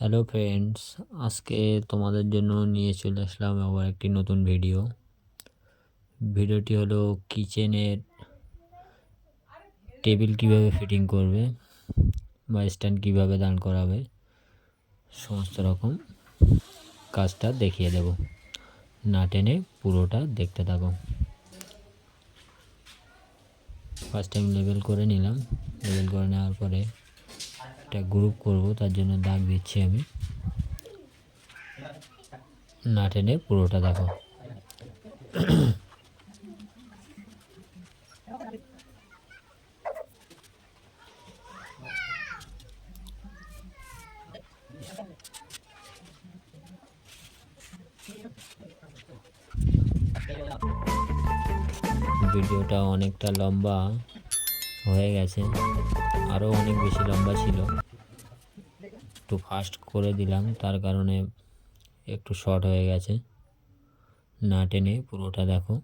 Hello friends আজকে তোমাদের জন্য নিয়ে চলে আসলাম আবার একটি নতুন ভিডিও ভিডিওটি হলো কিচেনের টেবিল কীভাবে ফিটিং করবে বা স্ট্যান্ড কীভাবে দান করাবে, সমস্ত রকম কাজটা দেখিয়ে দেব। না টেনে পুরোটা দেখতে থাকো। ফার্স্ট টাইম লেবেল করে নিলাম। লেবেল করে নেওয়ার পরে একটা গ্রুপ করব, তার জন্য দাগ দিচ্ছি আমি। না টেনে পুরোটা দেখো। ভিডিওটা অনেকটা লম্বা হয়ে গেছে আরও অনেক বেশি লম্বা ছিল। একটু ফাস্ট করে দিলাম, তার কারণে একটু শর্ট হয়ে গেছে। না টেনে পুরোটা দেখো।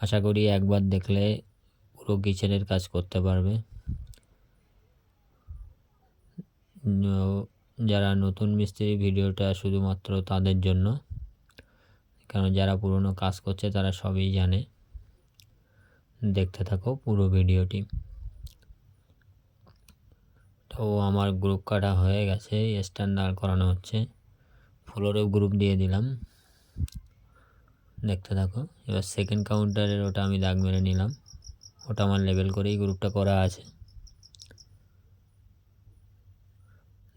আশা করি একবার দেখলে পুরো কিচেনের কাজ করতে পারবে। যারা নতুন মিস্ত্রি, ভিডিওটা শুধুমাত্র তাদের জন্য। কারণ যারা পুরনো কাজ করছে, তারা সবই জানে। দেখতে থাকো পুরো ভিডিওটি। তো আমার গ্রুপ কাটা হয়ে গেছে স্ট্যান্ড করানো হচ্ছে। ফ্লোরেও গ্রুপ দিয়ে দিলাম। দেখতে থাকো, এবার সেকেন্ড কাউন্টারের ওটা আমি দাগ মেরে নিলাম। ওটা আমার লেভেল করেই গ্রুপটা করা আছে।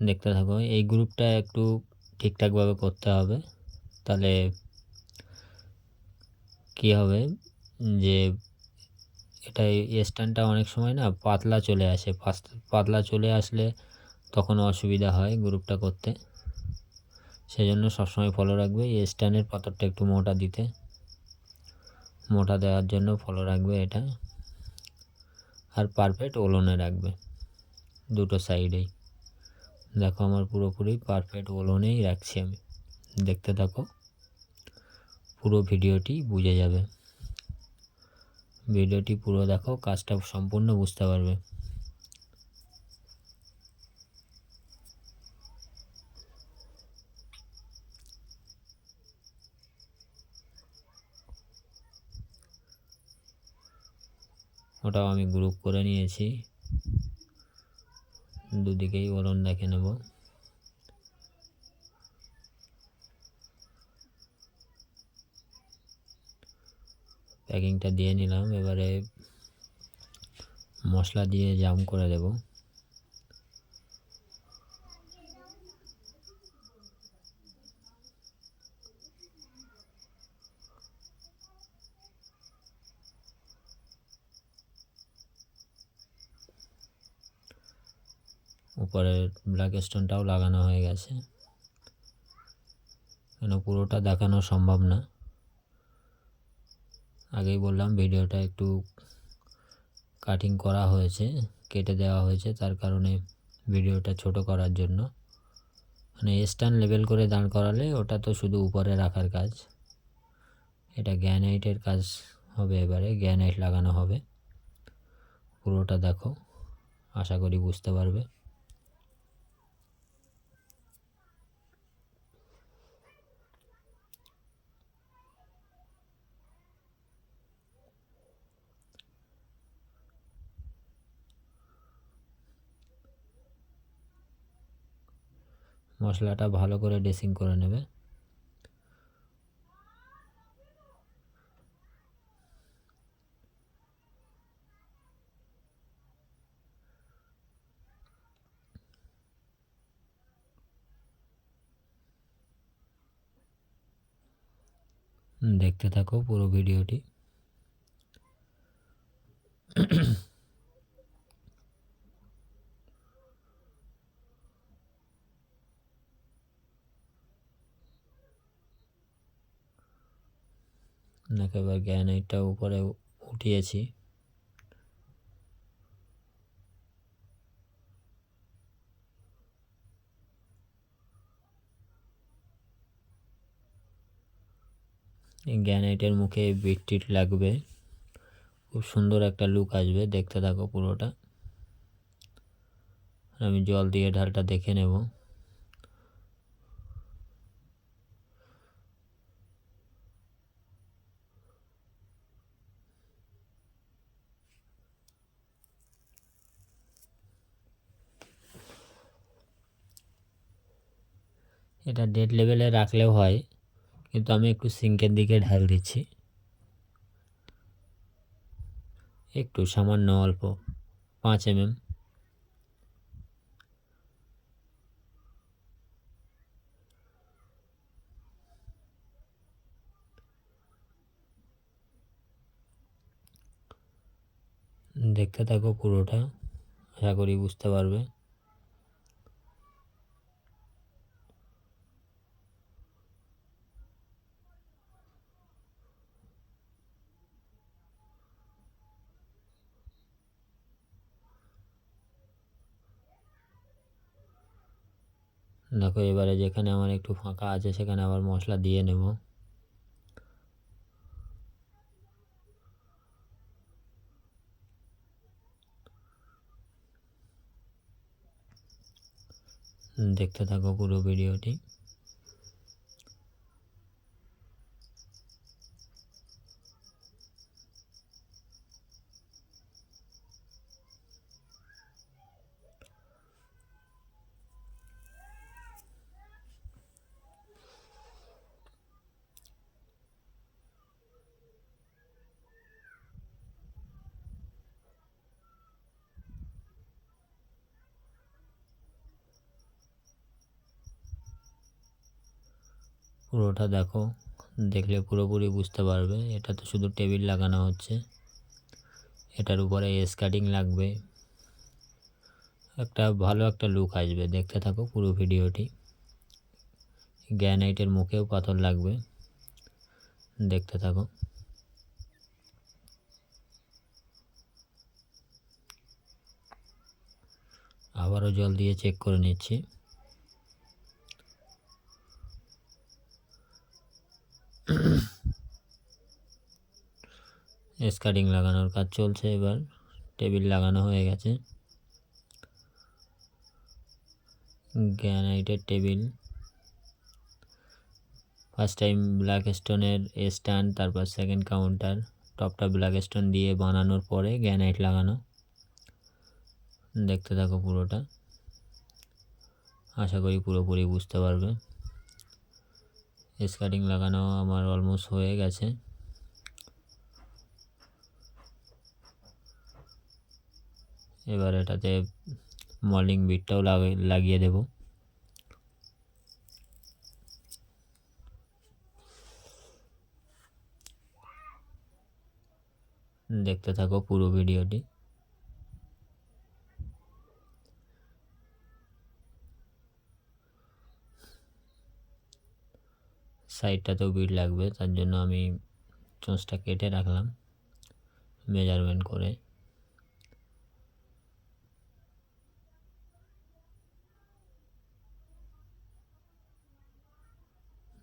দেখতে থাকো, এই গ্রুপটা একটু ঠিকঠাকভাবে করতে হবে। তাহলে কী হবে? যে এটা স্ট্যান্ডটা অনেক সময় না পাতলা চলে আসে। পাতলা চলে আসলে তখন অসুবিধা হয় গ্রুপটা করতে। সেই সেজন্য সবসময় ফলো রাখবে। এই স্ট্যান্ডের পাথরটা একটু মোটা দিতে। মোটা দেওয়ার জন্য ফলো রাখবে এটা। আর পারফেক্ট ওলনে রাখবে দুটো সাইডেই। দেখো আমার পুরোপুরি পারফেক্ট ওলনেই রাখছি আমি। দেখতে থাকো। পুরো ভিডিওটি বুঝে যাবে। ভিডিওটি পুরো দেখো, কাজটা সম্পূর্ণ বুঝতে পারবে। ওটাও আমি গ্রুপ করে নিয়েছি। দুদিকেই ওলন দেখে নেব। প্যাকিংটা দিয়ে নিলাম, এবারে মশলা দিয়ে জাম করে দেব। উপরে ব্ল্যাক স্টোনটাও লাগানো হয়ে গেছে। কেন পুরোটা দেখানো সম্ভব না। আগেই বললাম ভিডিওটা একটু কাটিং করা হয়েছে, কেটে দেওয়া হয়েছে তার কারণে ভিডিওটা ছোট করার জন্য। মানে স্ট্যান্ড লেভেল করে দাঁড় করালে ওটা তো শুধু উপরে রাখার কাজ। এটা গ্যানাইটের কাজ হবে এবারে গ্যানাইট লাগানো হবে। পুরোটা দেখো, আশা করি বুঝতে পারবে। মশলাটা ভালো করে ড্রেসিং করে নেবে। দেখতে থাকো পুরো ভিডিওটি। দেখো এবার গ্যানাইটটা উপরে উঠিয়েছি। গ্যানাইটের মুখে বিট টিট লাগবে। খুব সুন্দর একটা লুক আসবে, দেখতে থাকো পুরোটা। আমি জল দিয়ে ঢালটা দেখে নেব। এটা ডেড লেভেলে রাখলেও হয়, কিন্তু আমি একটু সিঙ্কের দিকে ঢাল দিচ্ছি। একটু সামান্য অল্প, পাঁচ এম এম দেখতে থাকো পুরোটা, আশা করি বুঝতে পারবে। দেখো এবারে যেখানে আমার একটু ফাঁকা আছে, সেখানে আবার মশলা দিয়ে নেব। দেখতে থাকো পুরো ভিডিওটি। পুরোটা দেখো। দেখলে পুরোপুরি বুঝতে পারবে। এটা তো শুধু টেবিল লাগানো হচ্ছে। এটার উপরে স্কার্টিং লাগবে। একটা ভালো একটা লুক আসবে। দেখতে থাকো পুরো ভিডিওটি। গ্যানাইটের মুখেও পাথর লাগবে। দেখতে থাকো। আবারও জল দিয়ে চেক করে নিচ্ছি। স্কার্টিং লাগানোর কাজ চলছে এবার। টেবিল লাগানো হয়ে গেছে। গ্যানাইটের টেবিল। ফার্স্ট টাইম ব্ল্যাক স্টোনের স্ট্যান্ড, তারপর সেকেন্ড কাউন্টার। টপটা ব্ল্যাক স্টোন দিয়ে বানানোর পরে গ্যানাইট লাগানো। দেখতে থাকো পুরোটা। আশা করি পুরোপুরি বুঝতে পারবে। স্কার্টিং লাগানো আমার অলমোস্ট হয়ে গেছে। এবার এটাতে মলিং বিটটাও লাগিয়ে দেব। দেখতে থাকো পুরো ভিডিওটি। সাইডটাতেও বিট লাগবে, তার জন্য আমি চোঁচটা কেটে রাখলাম মেজারমেন্ট করে।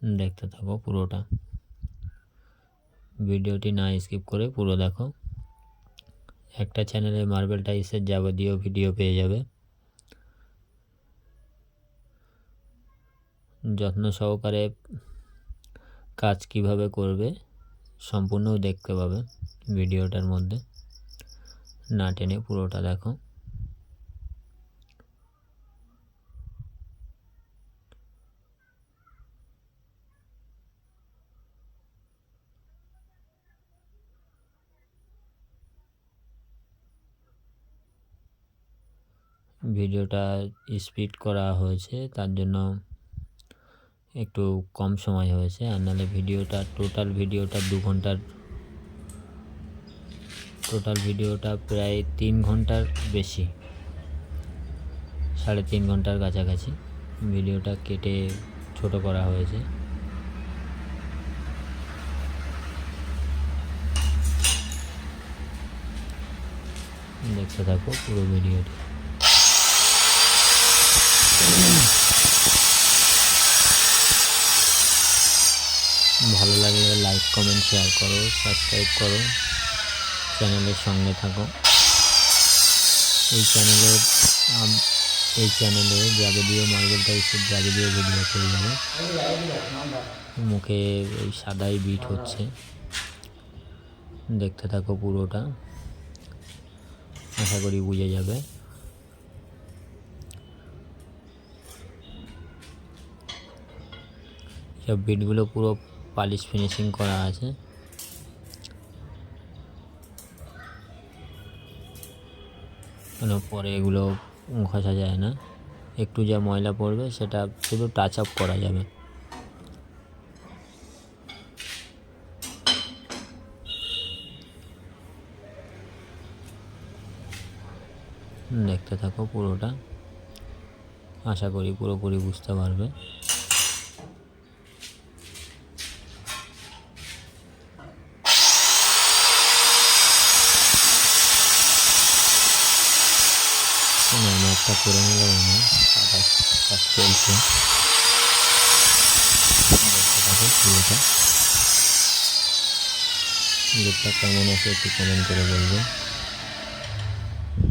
দেখতে থাকো পুরোটা। ভিডিওটি না স্কিপ করে পুরো দেখো। একটা চ্যানেলে মার্বেল টাইসের যাবতীয় ভিডিও পেয়ে যাবে। যত্ন সহকারে কাজ কীভাবে করবে সম্পূর্ণ দেখতে পাবে ভিডিওটার মধ্যে। না টেনে পুরোটা দেখো। ভিডিওটা স্পিড করা হয়েছে, তার জন্য একটু কম সময় হয়েছে। আর নাহলে ভিডিওটা, টোটাল ভিডিওটা দু ঘণ্টার, টোটাল ভিডিওটা প্রায় তিন ঘণ্টার বেশি, সাড়ে তিন ঘণ্টার কাছাকাছি ভিডিওটা কেটে ছোট করা হয়েছে। দেখতে থাকো পুরো ভিডিওটি। ভালো লাগলে লাইক কমেন্ট শেয়ার করো সাবস্ক্রাইব করো চ্যানেলের সঙ্গে থাকো। এই চ্যানেলে এই চ্যানেলে যাবতীয় মার্বেল টাইপের যাবতীয় ভিডিও পেয়ে যাবে। মুখে ওই সাদাই বিট হচ্ছে। দেখতে থাকো পুরোটা। আশা করি বুঝে যাবে। সব বিটগুলো পুরো পালিশ ফিনিশিং করা আছে। পরে এগুলো ঘষা যায় না। একটু যা ময়লা পড়বে সেটা শুধু টাচ আপ করা যাবে। দেখতে থাকো পুরোটা। আশা করি পুরোপুরি বুঝতে পারবে। একটা করে নিলাম আমি কাজ চলছে। লুকটা কেমন আছে একটু কমেন্ট করে বলবে।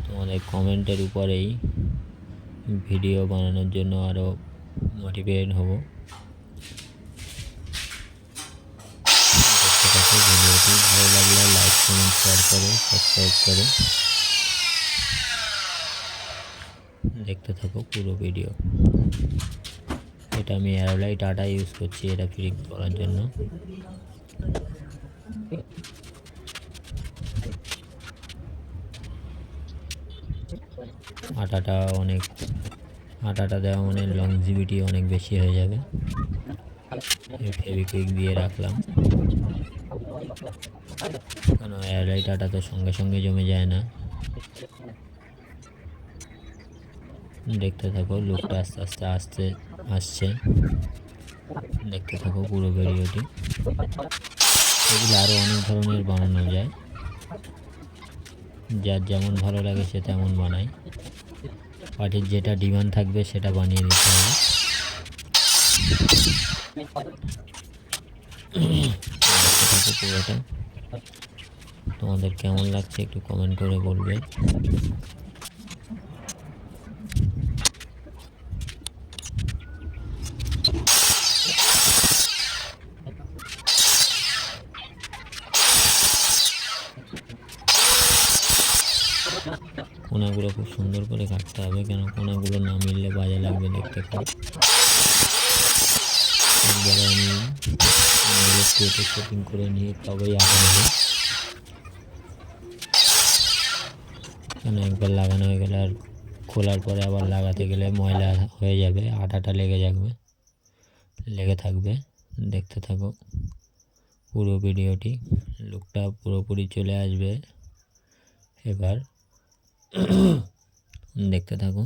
তোমাদের কমেন্টের উপরেই ভিডিও বানানোর জন্য আরও মোটিভেট হব। ভিডিওটি। ভালো লাগলে লাইক কমেন্ট শেয়ার করো সাবস্ক্রাইব করো। দেখতে থাকো পুরো ভিডিও এটা আমি এয়ারলাইট আটা ইউজ করছি, এটা ফ্রি করার জন্য। আটাটা অনেক, আটাটা দেওয়া মানে লংজিভিটি অনেক বেশি হয়ে যাবে। ফেভিকুইক দিয়ে রাখলাম। কেন এয়ারলাইট আটা তো সঙ্গে সঙ্গে জমে যায় না। দেখতে থাকো, লুকটা আস্তে আস্তে আসতে আসছে। দেখতে থাকো পুরো ভিডিওটি। এগুলো আরও অনেক ধরনের বানানো যায়। যার যেমন ভালো লাগে সে তেমন বানায়। পার্টির যেটা ডিমান্ড থাকবে সেটা বানিয়ে দিতে হবে। পুরোটা। তোমাদের কেমন লাগছে একটু কমেন্ট করে বলবে কোনাগুলো খুব সুন্দর করে কাটতে হবে কেন? কোনাগুলো না মিললে বাজে লাগবে দেখতে খুব। একবারে আমি কেটে সেটিং করে নিয়ে তবেই আঁকা নেবে। কেন? একবার লাগানো হয়ে গেলে আর খোলার পরে আবার লাগাতে গেলে ময়লা হয়ে যাবে, আটাটা লেগে যাবে লেগে থাকবে, দেখতে থাকো। পুরো ভিডিওটি লুকটা পুরোপুরি চলে আসবে। এবার দেখতে থাকো।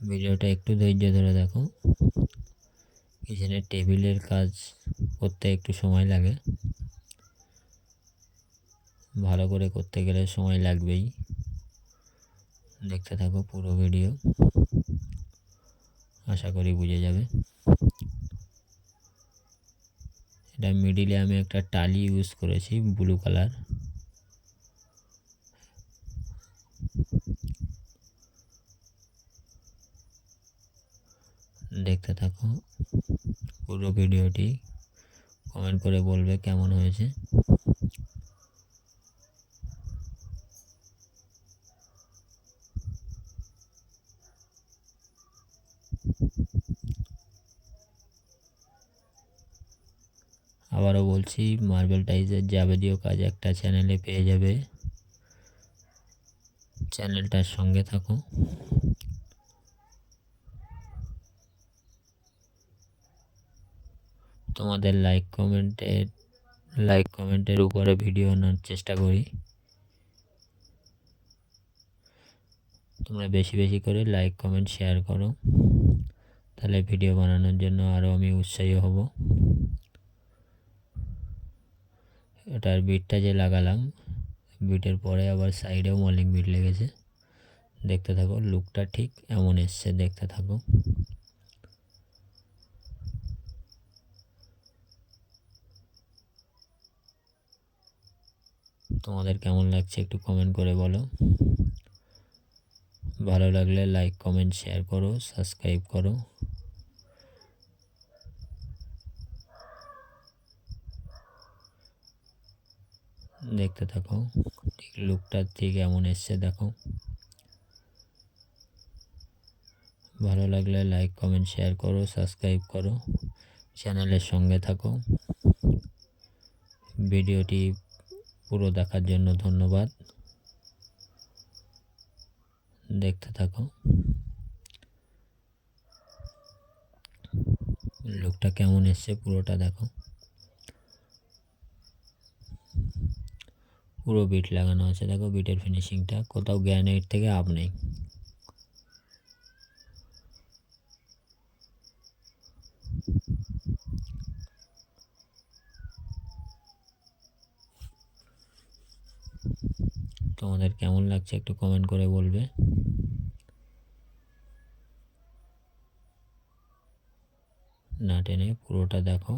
ভিডিওটা একটু ধৈর্য ধরে দেখো। কিচেনের টেবিলের কাজ করতে একটু সময় লাগে। ভালো করে করতে গেলে সময় লাগবেই। দেখতে থাকো পুরো ভিডিও। আশা করি বুঝে যাবে। এটা মিডিলে আমি একটা টালি ইউজ করেছি, ব্লু কালার। দেখতে থাকো। পুরো ভিডিওটি কমেন্ট করে বলবে কেমন হয়েছে। আবারও বলছি মার্বেল টাইজের যাবতীয় কাজ একটা চ্যানেলে পেয়ে যাবে। চ্যানেলটার সঙ্গে থাকো। তোমাদের লাইক কমেন্টের লাইক কমেন্টের উপরে ভিডিও আনার চেষ্টা করি। তোমরা বেশি বেশি করে লাইক কমেন্ট শেয়ার করো। তাহলে ভিডিও বানানোর জন্য আরও আমি উৎসাহী হব। এটার বিটটা যে লাগালাম বিটের পরে আবার সাইডেও মলিং বিট লেগেছে। দেখতে থাকো লুকটা ঠিক এমন এসছে, দেখতে থাকো। তোমাদের কেমন লাগছে একটু কমেন্ট করে বলো। ভালো লাগলে লাইক কমেন্ট শেয়ার করো সাবস্ক্রাইব করো। দেখতে থাকো, ঠিক লুকটা ঠিক এমন এসছে, দেখো। ভালো লাগলে লাইক কমেন্ট শেয়ার করো সাবস্ক্রাইব করো। চ্যানেলের সঙ্গে থাকো। ভিডিওটি পুরো দেখার জন্য ধন্যবাদ। দেখতে থাকো। লোকটা কেমন এসছে পুরোটা দেখো। পুরো বিট লাগানো আছে দেখো, বিটের ফিনিশিংটা কোথাও গ্যানেট থেকে আপ নেই। তোমাদের কেমন লাগছে একটু কমেন্ট করে বলবে। না টেনে পুরোটা দেখো।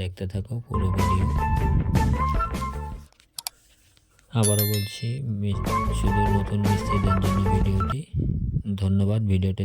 দেখতে থাকো পুরো ভিডিও আবারও বলছি শুধু নতুন মিস্ত্রিদের জন্য ভিডিওটি। ধন্যবাদ, ভিডিওটি